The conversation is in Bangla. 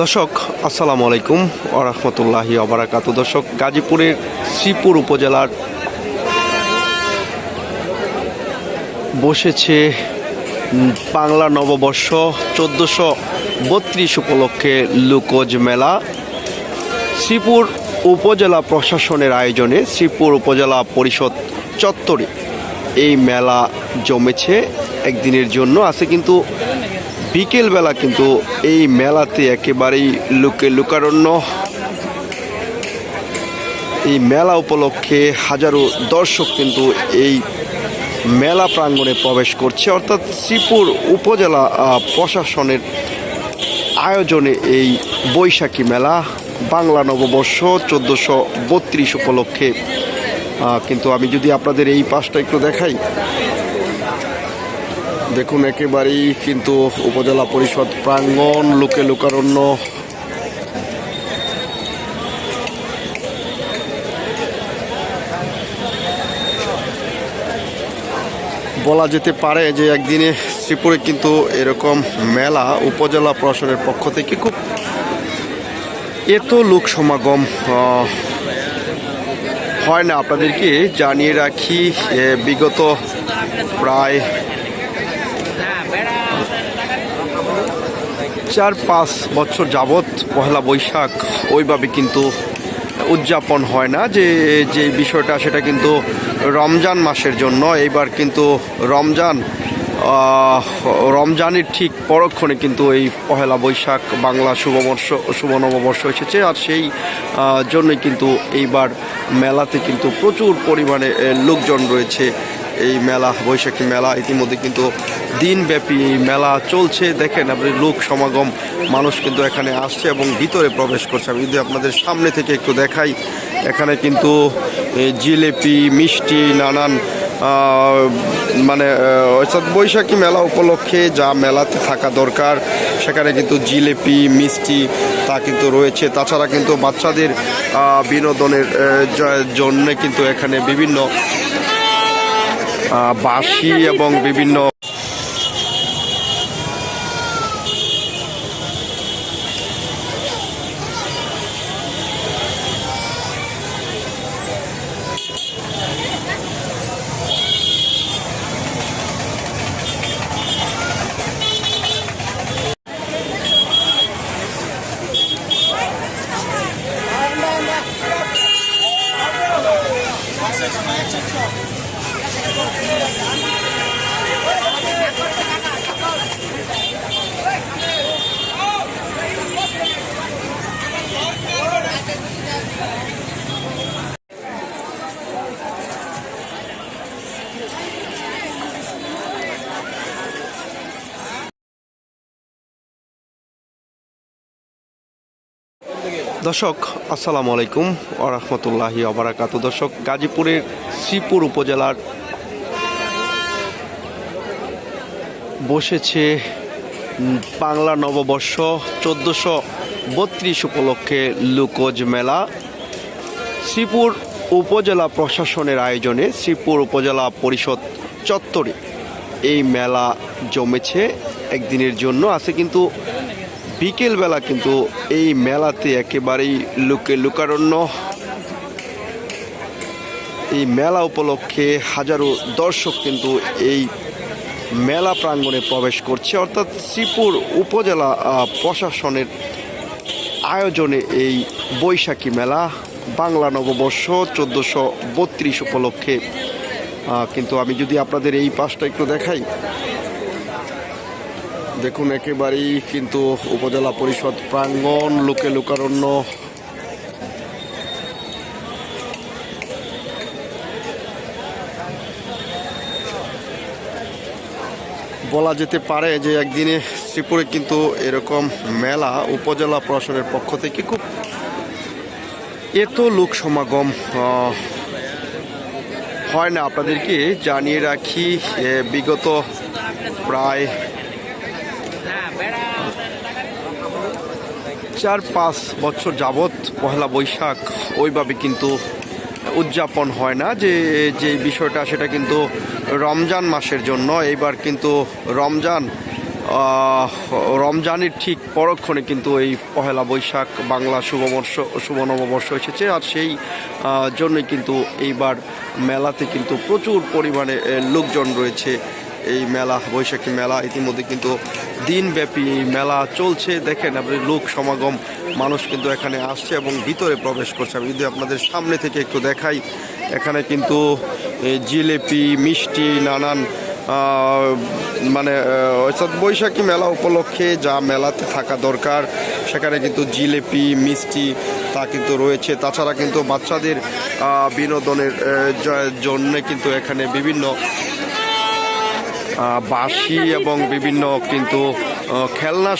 দর্শক, আসসালামু আলাইকুম ওরহমতুল্লাহি অবরাকাত দর্শক, গাজীপুরের শ্রীপুর উপজেলার বসেছে বাংলা নববর্ষ চোদ্দোশো বত্রিশ উপলক্ষে লুকোজ মেলা। শ্রীপুর উপজেলা প্রশাসনের আয়োজনে শ্রীপুর উপজেলা পরিষদ চত্বরে এই মেলা জমেছে একদিনের জন্য। আছে কিন্তু বিকেলবেলা কিন্তু এই মেলাতে একেবারেই লোকে লোকারণ্য। এই মেলা উপলক্ষে হাজারো দর্শক কিন্তু এই মেলা প্রাঙ্গণে প্রবেশ করছে। অর্থাৎ শ্রীপুর উপজেলা প্রশাসনের আয়োজনে এই বৈশাখী মেলা বাংলা নববর্ষ চোদ্দোশো বত্রিশ উপলক্ষে। কিন্তু আমি যদি আপনাদের এই পাশটা একটু দেখাই দেখুন, একেবারেই কিন্তু উপজেলা পরিষদ প্রাঙ্গণ লোকে লোকারণ্য। বলা যেতে পারে যে একদিনে শ্রীপুরে কিন্তু এরকম মেলা উপজেলা প্রশাসনের পক্ষ থেকে খুব এত লোক সমাগম হয় না। আপনাদেরকে জানিয়ে রাখি বিগত প্রায় চার পাঁচ বছর যাবৎ পহেলা বৈশাখ ওইভাবে কিন্তু উদযাপন হয় না যে যে বিষয়টা সেটা কিন্তু রমজান মাসের জন্য। এইবার কিন্তু রমজান রমজানের ঠিক পরক্ষণে কিন্তু এই পহেলা বৈশাখ বাংলা শুভবর্ষ শুভ নববর্ষ এসেছে আর সেই জন্যই কিন্তু এইবার মেলাতে কিন্তু প্রচুর পরিমাণে লোকজন রয়েছে। এই মেলা, বৈশাখী মেলা, ইতিমধ্যে কিন্তু দিনব্যাপী মেলা চলছে। দেখেন আপনি লোক সমাগম, মানুষ কিন্তু এখানে আসছে এবং ভিতরে প্রবেশ করছে। আমি যদি আপনাদের সামনে থেকে একটু দেখাই, এখানে কিন্তু জিলেপি, মিষ্টি, নানান মানে অর্থাৎ বৈশাখী মেলা উপলক্ষে যা মেলাতে থাকা দরকার, সেখানে কিন্তু জিলেপি, মিষ্টি তা কিন্তু রয়েছে। তাছাড়া কিন্তু বাচ্চাদের বিনোদনের জন্য কিন্তু এখানে বিভিন্ন বাঁশি এবং বিভিন্ন দর্শক আসসালামু আলাইকুম ওরহমতুল্লাহি অবরাকাত দর্শক গাজীপুরের শ্রীপুর উপজেলার বসেছে বাংলা নববর্ষ চোদ্দোশো বত্রিশ উপলক্ষে লুকোজ মেলা। শ্রীপুর উপজেলা প্রশাসনের আয়োজনে শ্রীপুর উপজেলা পরিষদ চত্বরে এই মেলা জমেছে একদিনের জন্য। আছে কিন্তু বিকেলবেলা কিন্তু এই মেলাতে একেবারেই লোকে লুকারণ্য। এই মেলা উপলক্ষে হাজারো দর্শক কিন্তু এই মেলা প্রাঙ্গণে প্রবেশ করছে। অর্থাৎ শ্রীপুর উপজেলা প্রশাসনের আয়োজনে এই বৈশাখী মেলা বাংলা নববর্ষ চোদ্দোশো বত্রিশ উপলক্ষে। কিন্তু আমি যদি আপনাদের এই পাশটা একটু দেখাই। দেখুন, একেবারেই কিন্তু উপজেলা পরিষদ প্রাঙ্গণ, লোকে লোকারণ্য বলা যেতে পারে যে একদিনে শ্রীপুরে কিন্তু এরকম মেলা উপজেলা প্রশাসনের পক্ষ থেকে খুব এত লোক সমাগম হয় না। আপনাদেরকে জানিয়ে রাখি বিগত প্রায় চার পাঁচ বছর যাবৎ পহেলা বৈশাখ ওইভাবে কিন্তু উদযাপন হয় না, যে যে বিষয়টা সেটা কিন্তু রমজান মাসের জন্য। এইবার কিন্তু রমজান রমজানের ঠিক পরক্ষণে কিন্তু এই পহেলা বৈশাখ বাংলা শুভবর্ষ শুভ নববর্ষ এসেছে। আর সেই জন্যই কিন্তু এইবার মেলাতে কিন্তু প্রচুর পরিমাণে লোকজন রয়েছে। এই মেলা, বৈশাখী মেলা, ইতিমধ্যে কিন্তু দিনব্যাপী মেলা চলছে। দেখেন আপনি লোক সমাগম, মানুষ কিন্তু এখানে আসছে এবং ভিতরে প্রবেশ করছে। আমি যদি আপনাদের সামনে থেকে একটু দেখাই, এখানে কিন্তু জিলেপি, মিষ্টি, নানান মানে অর্থাৎ বৈশাখী মেলা উপলক্ষে যা মেলাতে থাকা দরকার, সেখানে কিন্তু জিলেপি, মিষ্টি তা কিন্তু রয়েছে। তাছাড়া কিন্তু বাচ্চাদের বিনোদনের জন্য কিন্তু এখানে বিভিন্ন বাঁশি এবং বিভিন্ন কিন্তু খেলনা